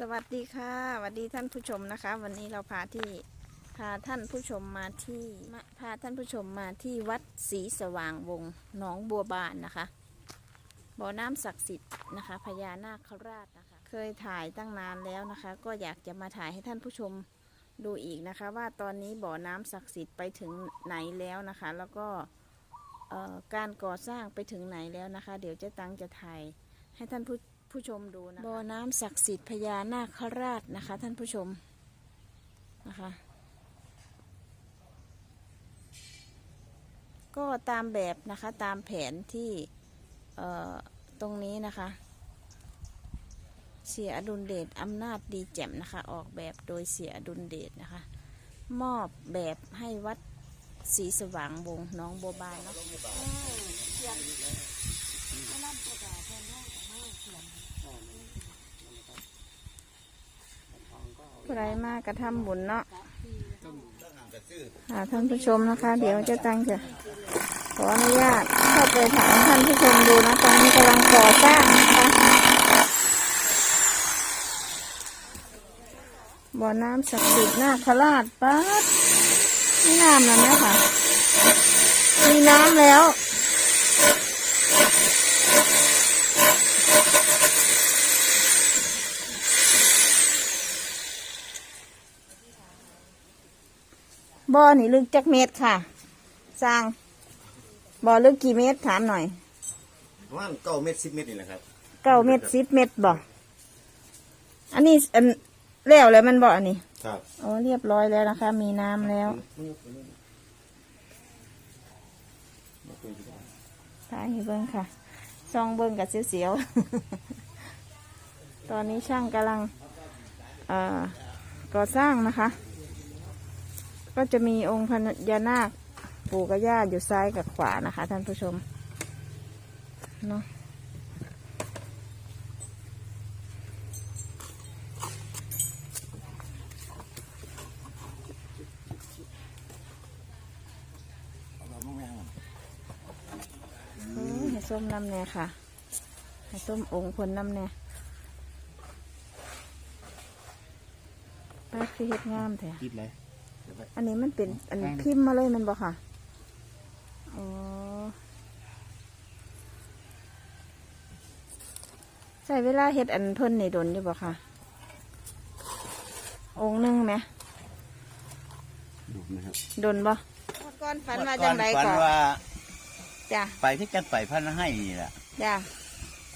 สวัสดีค่ะสวัสดีท่านผู้ชมนะคะ วันนี้เราพาที่พาท่านผู้ชมมาที่พาท่านผู้ชมมาที่วัดศรีสว่างวงศ์หนองบัวบานนะคะบ่อน้ำศักดิ์สิทธิ์นะคะพญานาคราชนะคะ เคยถ่ายตั้งนานแล้วนะคะ ก็อยากจะมาถ่ายให้ท่านผู้ชมดูอีกนะคะ ว่าตอนนี้บ่อน้ำศักดิ์สิทธิ์ไปถึงไหนแล้วนะคะ แล้วก็การก่อสร้างไปถึงไหนแล้วนะคะ เดี๋ยวเจะตังจะถ่ายให้ท่านผู้ ผู้ชมดูนะบ่อน้ำศักดิ์สิทธิ์พญานาคราชนะคะ ท่านผู้ชมนะคะ ก็ตามแบบนะคะตามแผนที่เอ่อตรงนี้นะคะเสียอดุลเดชอำนาจดีแจ่มนะคะ ออกแบบโดยเสียอดุลเดชนะคะ มอบแบบให้วัดศรีสว่างวงศ์หน้องบัวบานเนาะ ผู้ใดมากกระทำบุญเนาะอ่าท่านผู้ชมนะคะ เดี๋ยวจะตั้งจะขออนุญาตเข้าไปถามท่านผู้ชมดูนะตอนนี้กำลังก่อสร้างนะคะบ่อน้ำศักดิ์สิทธิ์นาคราชปัดมีน้ำแล้วไหมคะมีน้ำแล้ว บ่อนี่ลึกจักเมตรค่ะ สร้างบ่อลึกกี่เมตรถามหน่อยประมาณเก้าเมตรสิบเมตรนี่แหละครับเก้าเมตรสิบเมตรบ่อันนี้อันแล้วแล้วมันบ่อันนี้ครับโอ้เรียบร้อยแล้วนะคะ มีน้ำแล้วถ่ายให้เบิ้งค่ะซองเบิ้งกับเสียวๆ ตอนนี้ช่างกำลังเอ่อก่อสร้างนะคะ ก็จะมีองค์พญานาคปู่กับย่าอยู่ซ้ายกับขวานะคะ ท่านผู้ชมเนาะให้ส้มน้ำแน่ค่ะ ให้ส้มองค์พลน้ำแน่ป้าคือเฮ็ดงามแท้คิดเลย อันนี้มันเป็นอันพิมพ์มาเลยแมันบ่ค่ะอ๋อใช้เวลาเฮ็ดอันเพิ่นในดนอยู่บ่ค่ะ องค์หนึงไหมดูนะครับดนบ่ก่อนฝันว่าจังไดฝันก่อนว่าจ้ะไปที่กันไปพันให้นี่แหละจ้ะ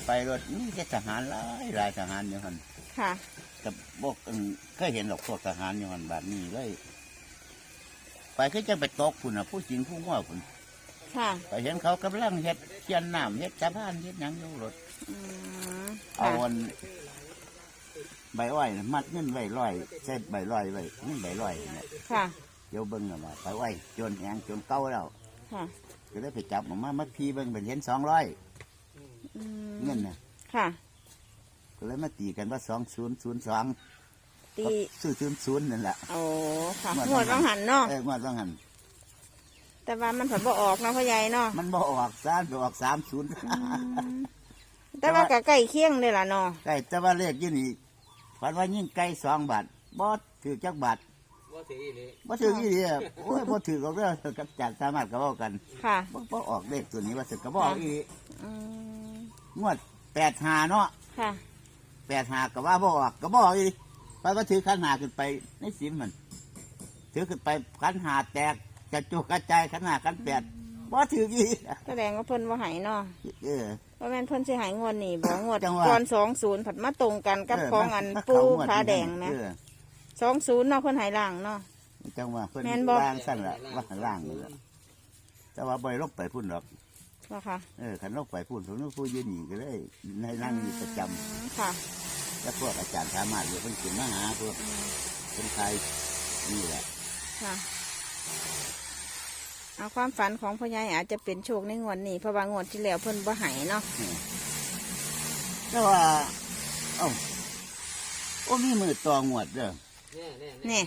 ไปรถนี่จะทหารหลายหลายทหารอยู่หันค่ะกับบกอันเคยเห็นหรอกพวกทหารอยู่หันแบบนี้เลย ไปคือจะไปตกคุณน่ะ ผู้จริงผู้ว่าคุณค่ะไปเห็นเขากำลังเฮ็ดเทียนน้ำเฮ็ดสะพานเฮ็ดหยังอยู่รถอืมเอาค่ะวันใบอ้อยน่ะมัดเงินใบร้อยใส่ใบร้อยไว้เงินใบร้อยเนี่ยค่ะเดี๋ยวเบิ่งน่ะว่าใบอ้อยจนแหงจนเก่าแล้วค่ะก็เลยไปจับออกมามัดพีเบิ่งเป็นเห็นสองร้อยอืมเงินน่ะค่ะก็เลยมาตีกันว่าสองศูนย์ศูนย์สอง ตีซื้อศูนย์ศูนย์นั่นแหละโอ้ค่ะงวดหวดต้องหันเนาะเอองวดต้องหันแต่ว่ามันผันบ่ออกเนาะพ่อใหญ่เนาะมันบ่ออกซานไปออกสามศูนย์แต่ว่าก็ใกล้เคียงเลยล่ะเนาะไก่แต่ว่าเลขอยี่นี่ฝันว่ายิ่งไก่สองบาทบอสถือจักบาทว่าถืออีหลีบ่ถือยี่ดีอะโอ้ยบ่ถือก็เรื่องกับจากสามารถก็เว้ากัน ค่ะบ่บ่ออกเลขตัวนี้ว่าสึกก็บ่ออกอีกอืมงวดแปดหาเนาะค่ะแปดหาก็ว่าบ่ออกก็บ่ออกอีก ไปว่าถือขันหาขึ้นไปในสิมมันถือขึ้นไปขันหาแตกกระจุกกระจายขันหาขันแปดบ่ถืออีกแสดงว่าเพิ่นว่าหายเนาะเออว่าแม่นเพิ่นสิหายงวดนี่บ่งวดจังหวะก่อนสองศูนย์ผัดมาตรงกันกับเของอันมัปูเข้งวขาแดงนะเออสองศูนย์เนาะเพิ่นหายล่างเนาะจังว่าเพิ่นแม่นบ่ล่างสั้นละว่าข้างล่างนี่ละแต่ว่าบ่อยลงไปพุ่นหรอกว่าค่ะเออขันลงไปพุ่นผมนึกผู้ยืนหนีก็เลยในนั่งอยู่ประจอืมค่ะำ แล้วพวกอาจารย์สามารถอยู่เพิ่นขึ้นมาหาพวกคนไทยนี่แหละค่ะเอาความฝันของพ่อใหญ่อาจจะเป็นโชคในงวดนี้เพราะว่างวดที่แล้วเพิ่นบ่หายเนาะแต่ว่าเอ้าโอ้มีมือตองวดเด้อแน่แน่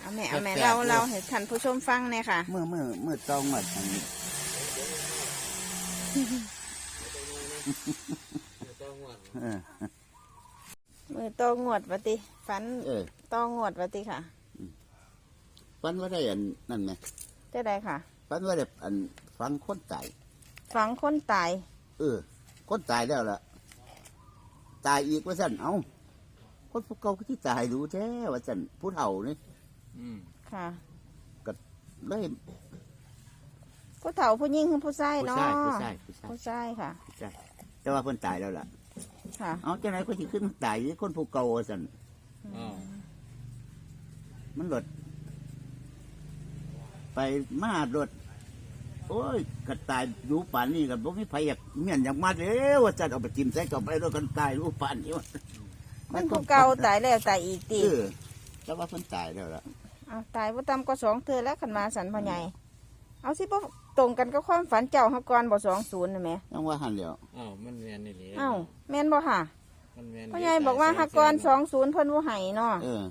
เอาแม่เอาแม่แปลกๆเราเลยเราให้ท่านผู้ชมฟังเนี่ยค่ะ มือมือมือตองวดอันนี้ต้องห่วงเออ มือต้องงวดวะติฝันเออต้องงวดวะติค่ะฝันว่าได้อันนั่นไหมจะได้ค่ะฝันว่าได้อันฟังคนตายฝังคนตายเออ คนตายแล้วล่ะ ตายอีกว่าสั่นเอ้าคนพวกเก่าก็ที่ตายรู้แท้ว่าสั่นผู้เฒ่านี่อืมค่ะเลยผู้เฒ่าผู้ยิ่งคือผู้ชายผู้เนาะชายผู้ชายผู้ชายผู้ชายค่ะ ผู้ชายแต่ว่าเพิ่นตายแล้วล่ะ ค่ะเอาจังไหนก็ที่ขึ้นมาตายนี่คนผู้เก่าว่าสั่นอ้าวมันหลด ไปมาหลด โอ้ยกระตายรู้ป่านนี้กันบ่มีไผอยากเมียนอยากมาเด้อว่าจัดเอาไปจิ้มใส่กับไปแล้วกันตายรู้ป่านนี้ว่ามันผู้เก่าตายแล้วตายอีกติเออแต่ว่าเพิ่นตายแล้วล่ะ เอาตายว่าตำก็สองเทือแล้วขันมาสันพ่อใหญ่เอาสิบ่ ตรงกันกับความฝันเจ้าฮักกรบ่สองศูนย์นะแหม่ยังว่าหันแล้วอ้าวมันแมนนี่นี่เอ้าแม่นบ่ค่ะมันแมนพ่อใหญ่บอกว่าฮักกรสองศูนย์เพิ่นบ่ให้เนาะเออ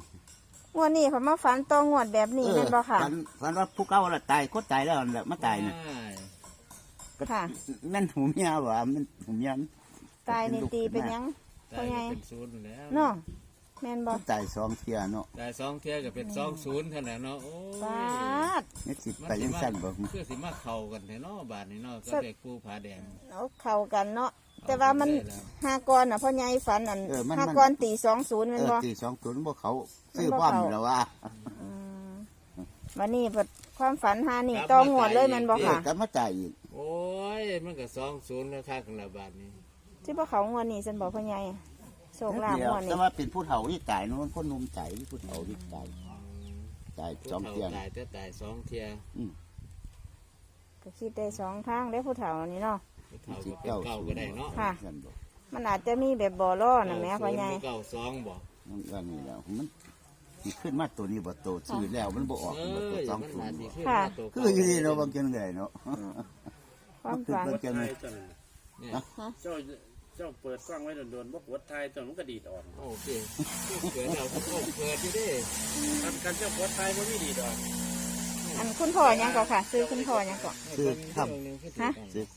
งวดนี้เขามาฝันตองงวดแบบนี้แม่นบ่ค่ะ ฝันฝันว่าผู้เก่าละตายคนตายแล้วนั่นแหละมาตายน่ะใช่ค่ะ แม่นหูเมียว่ะมันหูเมียมันตายนี่ตีเป็นหยังตายพ่อใหญ่ก็เป็นศูนย์แล้วเนาะ แม่นบ่มันตายสองเที่ยเนาะตายสองเที่ยก็เป็นสองศูนย์เท่านั้นเนาะโอ้ปยาดนี่สิไปยังสั้นบ่เพื่อสิมาเข้ากันแท้เนาะบาทนี้เนาะก็เด็กปูผาแดง เอาเข้ากันเนาะแต่ว่ามันเอไปแล้ว หากรน่ะพ่อใหญ่ฝันอันเออมันหากรตีสองศูนย์เอแม่นอบ่ ตีสองศูนย์บ่เขาซื้อมันบ่บ้อมเข้าแล้วว่าอืมวันนี้เปิดความฝันหานี่ตองงวดเลยแม่นบ่เออค่ะก็มาตายอีกโอ้ยมันก็สองศูนย์แล้วค่ากันละบาทนี้ที่บ่เขางวดนี้ฉันบอกพ่อใหญ่ โชคลาภเดียงววดแต่นี้ว่าเป็นผู้เฒ่าที่ตายนู้นคนหนุ่มตายที่ผู้เฒ่าที่ตายอืมตายผู้สองเฒ่าเที่ยตายแต่ตายสองเที่ยก็คิดได้สองทางได้ผู้เฒ่านี่เนาะ ผู้เฒ่าก็เป็นเก้าก็ได้เนาะค่ะนั่นบ่มันอาจจะมีแบบบ่อล่อน่ะแหม่พ่อใหญ่ เก้าสองบ่มันก็นี่แล้วมันสิขึ้นมาตัวนี้บ่โตซื้อแล้วมันบ่ออกเอมันบ่โตอสองมันศูมานย์สิบ่ขึ้นค่ะ มาตัวคืออยู่นี่เนาะบางจังไดเนาะความฝัน มันจะมีเนี่ย เจ้า เจ้าเปิดกล้องไว้โดนๆบกวดไทยจนมันก็ดีดออกโอเคเกิดเราก็เกิดอยู่ดิทำการเจ้าปวดไทยมันไม่ดีดออกอันคุณพ่อยังก่อนค่ะ ซื้อคุณพ่อยังก่อน คือคฮะซื้อค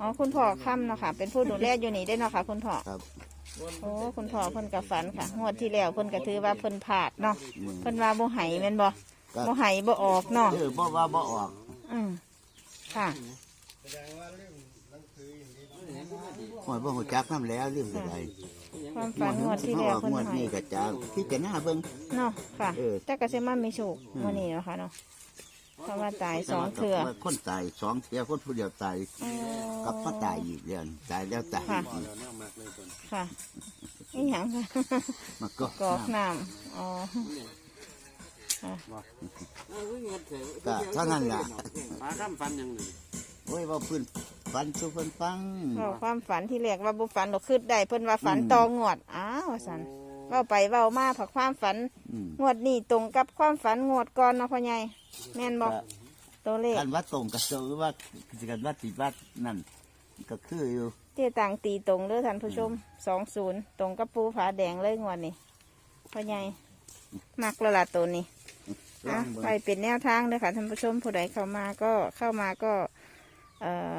อ๋อคุณพ่อค่ำเนาะค่ะ เป็นผู้ดูแลอยู่นี่ได้เนาะค่ะ คุณพ่อครับโอ้คุณพ่อเพิ่นกับฝันค่ะงวดที่แล้วเพิ่นก็ถือว่าเพิ่นพลาดเนาะอืม เพิ่นว่าบ่ไหแม่นบ่ก็บ่ไหบ่ออกเนาะเออบ่ว่าบ่ออกอืมค่ะ หอยบ่ฮู้จักนํแล้วลืมไปได้ความฝันงวดที่แล้วงเพิ่นวดให้นี้ก็จะที่จะหน้าเบิ่งเนาะค่ะเออแต่ก็สิมามีโชคมื้อนี้เนาะค่ะเนาะเพราะว่าตายสองเทื่อคนตายสองเทื่อคนผู้เดียวตายอ๋อกับมาตายอีกเดือนตายแล้วตายค่ะอีกแล้วน่ามากเลยคนค่ะนี่หยังค่ะมันก็กอกน้ำอ๋อก็เท่านั้นล่ะปลาข้ามฟันอย่างหนึ่งโอ้ยว่าเพื้น ฟันสู่เพิ่นฟังเว้าความฝันที่แรกว่าบ่ฝันหรอกคิดได้เพิ่นว่าฝันตองวดอ้าวว่าซั่นเว้าไปเว้ามาผักความฝัน อืมงวดนี้ตรงกับความฝันงวดก่อนเนาะพ่อใหญ่แม่นบอกก็ตัวเลข กันว่าตรงกับตัวว่ากันว่าติว่านั่นก็คืออยู่เตี้ยต่างตีตรงเด้อท่านผู้ชมสองศูนย์ตรงกับปูผาแดงเลยงวดนี้พ่อใหญ่มักและละตัวนี้ลออะงเบิ่ง ไปเป็นแนวทางเลยค่ะท่านผู้ชมผู้ใดเข้ามาก็เข้ามาก็ เอ่อ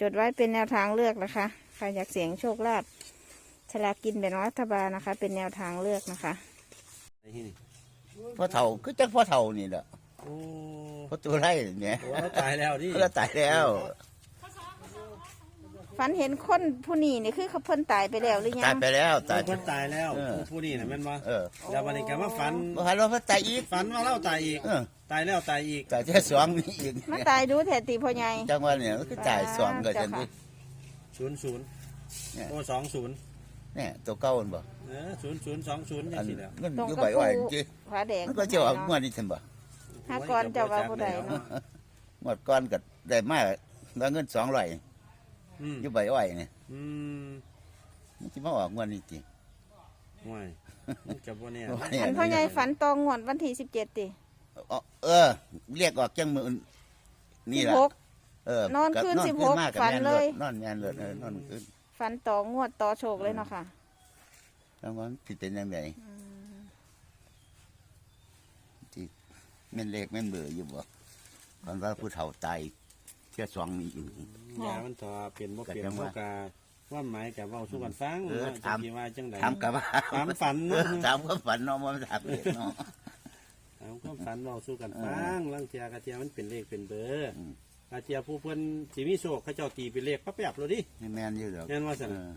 จดไว้เป็นแนวทางเลือกนะคะ ใครอยากเสี่ยงโชคลาภฉลากกินแบ่งรัฐบาลนะคะ เป็นแนวทางเลือกนะคะไอ้ที่นี่พ่อเฒ่าคือจังพ่อเฒ่านี่แหละโอ้พ่อตัวไรเนี่ยโหเราตายแล้วดิเราตายแล้วฝันเห็นคนผู้นี้นี่คือเขาเพิ่นตายไปแล้วหรือยัตายงไปแล้วตาย คนตายแล้วเออ ผู้นี้นะแม่นว่าเออแล้ววันนี้แกมาฝันบ่หันว่าเพิ่นตายอีกฝันว่าเราตายอีก เออ ตายแล้วตายอีกตายแค่สองนี่อีกมาตายดูแถตีพ่อใหญ่ จังหวะเนี่ยมันก็จ่ายสองก็จังดิศูนย์ศูนย์เนี่ย โอ้สองศูนย์เนี่ยตัวเก่ามันบ่เออศูนย์ศูนย์สองศูนย์อัยังนสิแล้วมันตรงอยู่กับใบอ้อยปูจิผาแดง มันก็จะเอางวดนี้ซั่นบ่ห้าก่อนเจ้าว่าผู้ใดเนาะ งวดก่อนก็ได้มาว่าเงิน200อืมอยู่ใบอ้อยนี่อืมมันสิมาออกงวดนี้ติห่วยมันกับว่าเนี่ยเนี่ย อันพ่อใหญ่ฝันตองงวดวันที่สิบเจ็ดติ เออ เรียกออกจังมืออื่นนี่สิบล่ะหกเออนอนคืนก็สิบหกมากับฝันแม่เลย นอนแม่นเลยเออนอนคืนฝันต่องวดต่อโชคเลยเนาะค่ะแล้วมันสิเป็นจังไดที่แม่นเลขแม่นเบอร์อยู่บ่ก่อนว่าผู้เฒ่าตายเที่ยสองมีอีกยามันต่อเปลี่ยนบ่เปลี่ยนก็จังบ่ว่ากาว่าหมายกับเว้าสู่กันฟังเออว่าถามจะสิว่าจังไดถามกับว่า ถามฝันเอเนาะอถามก็ฝันเนาะมันถามเองเนาะ ถามความฝันเว้าสู่กันฟังลางเทียกะเทียมันเป็นเลขเป็นเบอร์อืมกะเทียผู้เพิ่นสิมีโชคเขาเจ้าตีเป็นเลขปั๊บแป๊บเลยดิ นี่แม่นอยู่ดอกแม่นว่าซั่น เออ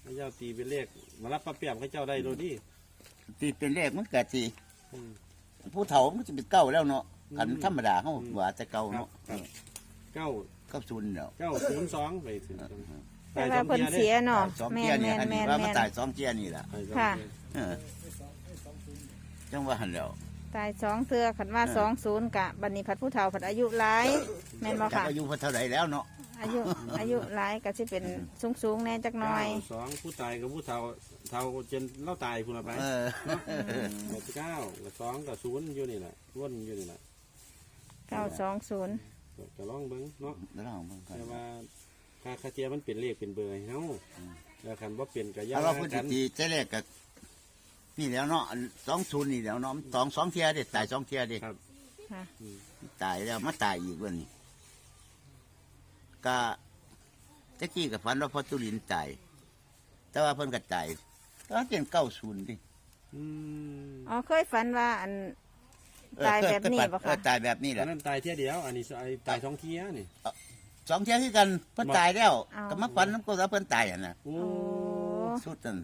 เขาเจ้าตีเป็นเลขมารับปั๊บแป๊บเขาเจ้าได้เลยดิที่เป็นเลขมันก็สิอืม ผู้เฒ่ามันจะเป็นเก้าแล้วเนาะกันอืมธรรมดาเฮาว่าแต่เก่าเนาะครับ เก้าก็ศูนย์แล้วเก้าศูนย์สองไปถึงแต่ว่าเพิ่นเสียเนาะสองแม่เที่ยนนี่แม่นอันแม่นี้นว่าแม่มานตายสองเที่ยนี่แหละค่ะ เออ จังว่าหันแล้วตายสองเทือขันว่าเออสองศูนย์กะบัดนี้ผัดผู้เฒ่าผัดอายุหลายแม่นบ่จากค่ะ อายุเพิ่นเท่าไหร่แล้วเนาะอายุอายุหลายก็สิเป็นสูงสูงๆแน่จักหน่อย เก้าสองผู้ตายกับผู้เฒ่าเฒ่าจนเล่าตายคุณละไปเออหมดเก้ากับสองกับศูนย์อยู่นี่แหละวนอยู่นี่แหละเก้าสองศูนย์ก็ลองเบิ้งเนาะแล้วลองเบิ่งก่อนแต่ว่าค่าคาเทียมันเป็นเลขเป็นเบอร์ให้เฮาแล้วคันว่าเป็นกับยาถ้าเราพูดกัน ดีๆใจแรกก็ นี่แล้วเนาะสองศูนย์นี่แล้วเนาะสองสองเที่ยเด็ตายสองเที่ยเด็ครับ ค่ะตายแล้วมาตายอีกวันนี้ก็ตะกี้กับฝันว่าพ่อตุลินตาย แต่ว่าเพิ่นก็ตายก็เป็นเก้าศูนย์ดิอืมอ๋อเคยฝันว่าอันตายแบบนี้ปะเอคะอตายแบบนี้แหอัละนนั้นตายเที่ยเดียว อันนี้ไอ้ตายท้องเที่ยนี่ สองเที่ยคือกันเพิ่นตายแล้วเอา ก็มาฝันน้ำก็ว่าเพิ่นตายอะนะโอ้โอ้สุดนั่น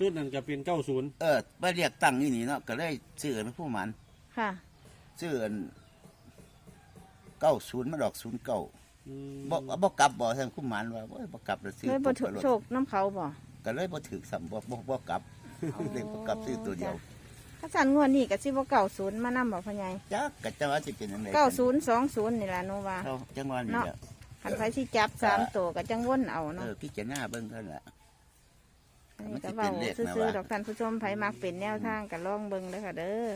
ชุดนั้นก็เป็นเก้าศูนย์เออไปเรียกตั้งนี่นี่เนาะก็เลยซื้อเป็นผู้หมันค่ะ ซื้อเก้าศูนย์มาดอกศูนย์เก้าอืมบ่บ่กลับบ่ทางผู้หมันว่าโอ้ยบ่กลับแล้วซื้อเคยบ่ปุ๊ถูกไปรถโชคน้ำเขาบ่ก็เลยบ่ถือซ้ำบ่บ่บ่กลับเลยบ่กลับซื้อตัวเดียวถ้าสันงวดนี้ก็สิบ่เก้าศูนย์มานำบ่พ่อใหญ่จักก็จะว่าสิเป็นจังไดเก้าศูนย์สองศูนย์นี่ล่ะโนว่าเท่าจังหวะนี้แหละคันไผสิจับสามตัวก็จังวนเอาเอเนาะอพี่จะหน้าเบิ่งเท่านั้นแหละ อันนี้ก็เว้าซื่อๆดอกท่านผู้ชมไผมักเป็นแนวทางก็ลองเบิ่งเด้อค่ะเด้อ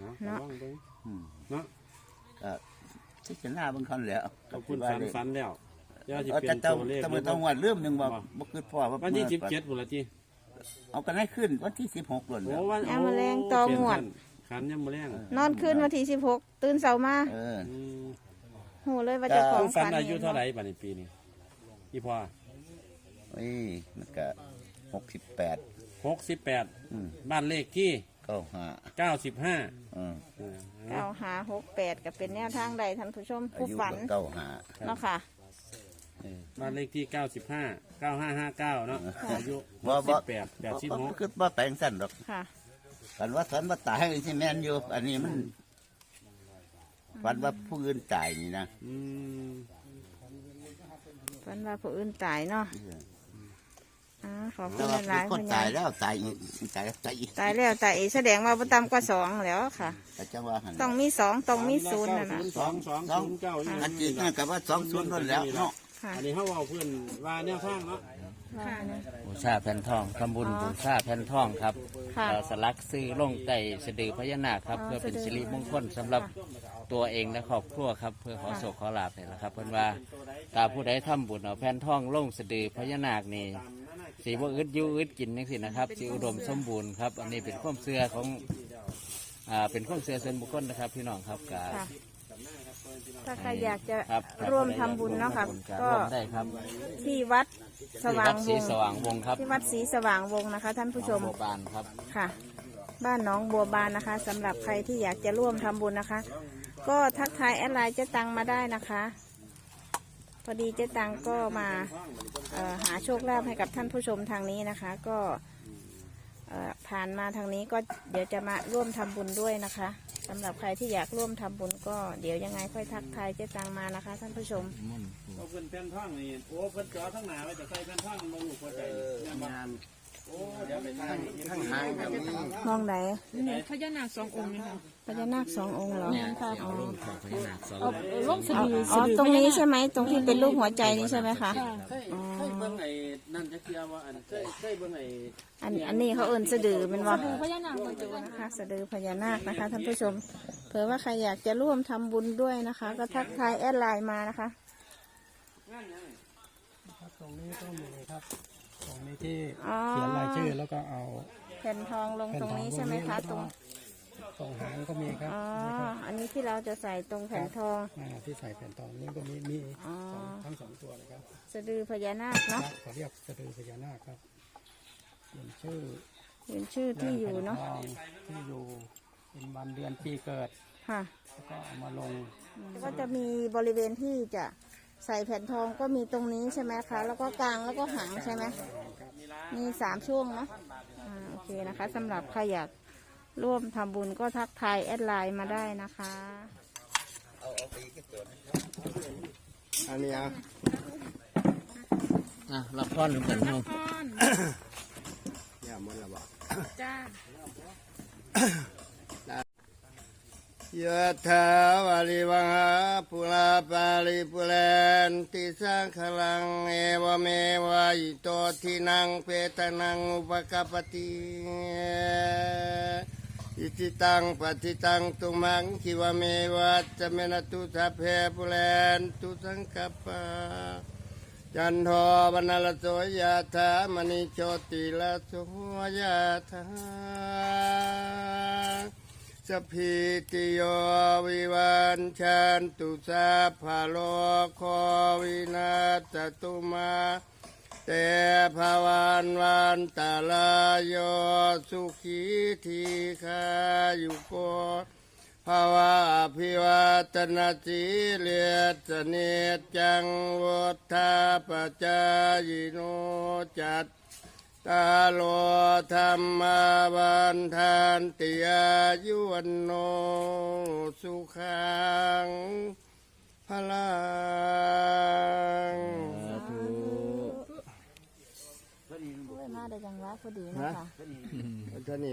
เนาะ เนาะลองเบิ่งอืมเนาะก็พี่จะหน้าเบิ่งคนแหล้วขอบคุณฝันฝันแล้วเดี๋ยวจะเออเป็แต่นต้อตังวเลข แต่มันต้องวัดเริ่มหนึงว่าว่าบ่คือพ่อว่าวันที่สิบเจ็ดบุนละจีเอากันให้ขึ้นวันที่16ล้วนโอ้แล้ววันเอามาแรงต่องวด ขันยำมาแรงนอนคืนวันที่สิบหกตื่นเช้ามาเอออืมโหเลยว่าเจะของฝันฝันอายุเท่าไหร่บัดนี้ปีนี้พี่พ่อ เอ้ยมันก็68 หกสิบแปดอืมบ้านเลขที่95เก้าสิบห้าอืมเก้าหาหกแปดก็เป็นแนวทางใดท่านผู้ชมอาผู้ยุฝันก็95เนาะค่ะ บ้านเลขที่เก้าสิบห้าเก้าห้าห้าเก้าเนาะอายุบ่สิบ่บแปดแปดสิบหกคือบ่แปลงสั้นหรอกค่ะ ฝันว่าฝันว่าตายสิแม่นอยู่ อันนี้มันฝันว่าผู้อื่นตายนี่นะ อืมฝันว่าผู้อื่นตายเนาะ อ่าขอบคุแต่ณว่าหลายมีๆคคุนณตายายยแล้วตายอีกตายแล้วตายอีกตายแล้วตายอีกแสดงว่าบ่ต่ำกว่าสองแล้วค่ะ แต่จังว่าหันต้องมีสองต้องมีศูนย์นะนะสองสองศูนย์เก้าอย่างอันจริงนั่นกับว่าสองศูนย์นั่นแล้วเนาะค่ะอันนี้เขาเอาเพื่อนว่าแนวทางเนาะค่ะนะ บูชาแผ่นทองทำบุญบูชาแผ่นทองครับค่ะเอ่อสลักซื้อลงไต่สะดือพญานาคครับอ๋อเพื่อเป็นสะดือสิริมงคลสำหรับตัวเองและครอบครัวครับเพื่อขอโศกขอลาภนี่แหละครับเพื่อนว่าตาผู้ใดทำบุญเอาแผ่นทองลงสะดือพญานาคนี่ สีว่าอึดอยูอึดกินนี่สินะครับสีอุดมสมบูรณ์ครับ อันนี้เป็นความเชื่อของอ่าเป็นความเชื่อส่วนบุคคลนะครับ พี่น้องครับกาค่ะ ถ้าใครอยากจะครับร่วมทำบุญเนาะค่ะ ก็ร่วมได้ครับที่วัดสที่ว่าวังดวศรีงสว่างวงครับที่วัดศรีสว่างวงนะคะ ท่านผู้ชมโบบานครับ ค่ะ บ้านหน้องบัวบานนะคะสำหรับใครที่อยากจะร่วมทำบุญนะคะ ก็ทักทายแอดไลน์เจ๊ตังมาได้นะคะ พอดีเจ๊ตังก็มาเอ่อหาโชคลาภให้กับท่านผู้ชมทางนี้นะคะ ก็เอ่อผ่านมาทางนี้ก็เดี๋ยวจะมาร่วมทำบุญด้วยนะคะสำหรับใครที่อยากร่วมทำบุญก็เดี๋ยวยังไงค่อยทักทายเจ๊ตังมานะคะ ท่านผู้ชมเอาเพื่อนแผ่นท่องนี่โอ้เพื่อนจอทั้งหนาไว้แต่ใส่แผ่นท่องมันบ่รู้เข้าใจงานโอ้เดี๋ยวไป ทางทั้งหางแบบนี้มองไหนพญานาคสององค์นี่ค่ะพญานาคสององค์เหรอค่ะเอาลงของพญานาคสองเอาเอาร่มสะอ๋อดืออ๋อตรงนี้ใช่ไหมตรงที่เป็นรูปหัวใจนี้ใช่ไหมคะเคยเคยเบิ่งไอ้นั่นจะเทียว่าอันเคยเคยเบิ่งไอ้อันอันนี้เขาเอินสะดือเป็นว่าพญานาคคนเดียวนะนะคะสะดือพญานาคนะคะท่านผู้ชมเผื่อว่าใครอยากจะร่วมทำบุญด้วยนะคะ ก็ทักทายแอดไลน์มานะคะตรงนี้ก็มีครับ ตรงนี้ที่อ๋อ เขียนรายชื่อแล้วก็เอาแผ่นทองลงตรงนี้ใช่ไหมคะ ตรงแสองหางก็มีครับอ๋อ นี่ครับอันนี้ที่เราจะใส่ตรงแผ่นทอง อ่าที่ใส่แผ่นทองนี่ก็มีมีอ๋อ สองทั้งสองตัวเลยครับสะดือพญานาคครัเนาะบเขาเรียกสะดือพญานาคครับเป็นชื่อเป็นชื่อที่อยู่เนาะแผ่ทองที่อยู่เป็นวันเดือนปีเกิด ค่ะ แล้วก็เอามาลงก็จะมีบริเวณที่จะ ใส่แผ่นทองก็มีตรงนี้ใช่ไหมคะ แล้วก็กลางแล้วก็หางใช่ไหมมีสามช่วงเนาะอ่าโอเคนะคะสำหรับใครอยากร่วมทำบุญก็ทักทายแอดไลน์มาได้นะคะ อันนี้อะอะรับพรหนึ่งกันเนาะเนี่ยมันละบ่ จ้า ยะถาวาริวังหาปุราปาริปุเรนติสังขลังเอวเมวะอิโตทินังเปตนังอุปกปปติอิติตังปฏิตังตุมังคิวเมวะจะเมนตุสัพเพปุเรนตุสังกปปะจันโทปนลโสยะถามณิโชติละโสยะถา สพพิติโยวิวันชันตุสาภาโลกโควินาศตุมาเตภวันวันตาลายโยสุขีทีขายุโกภาวะอภิวัตนาสีเลียสเนจังวุฒาปจายโนจัต ตาโลธรรมาบันทานติอายุวันโนสุขังพลังโอ้ยมาได้จังหวะพอดีนะคะ ท่านี้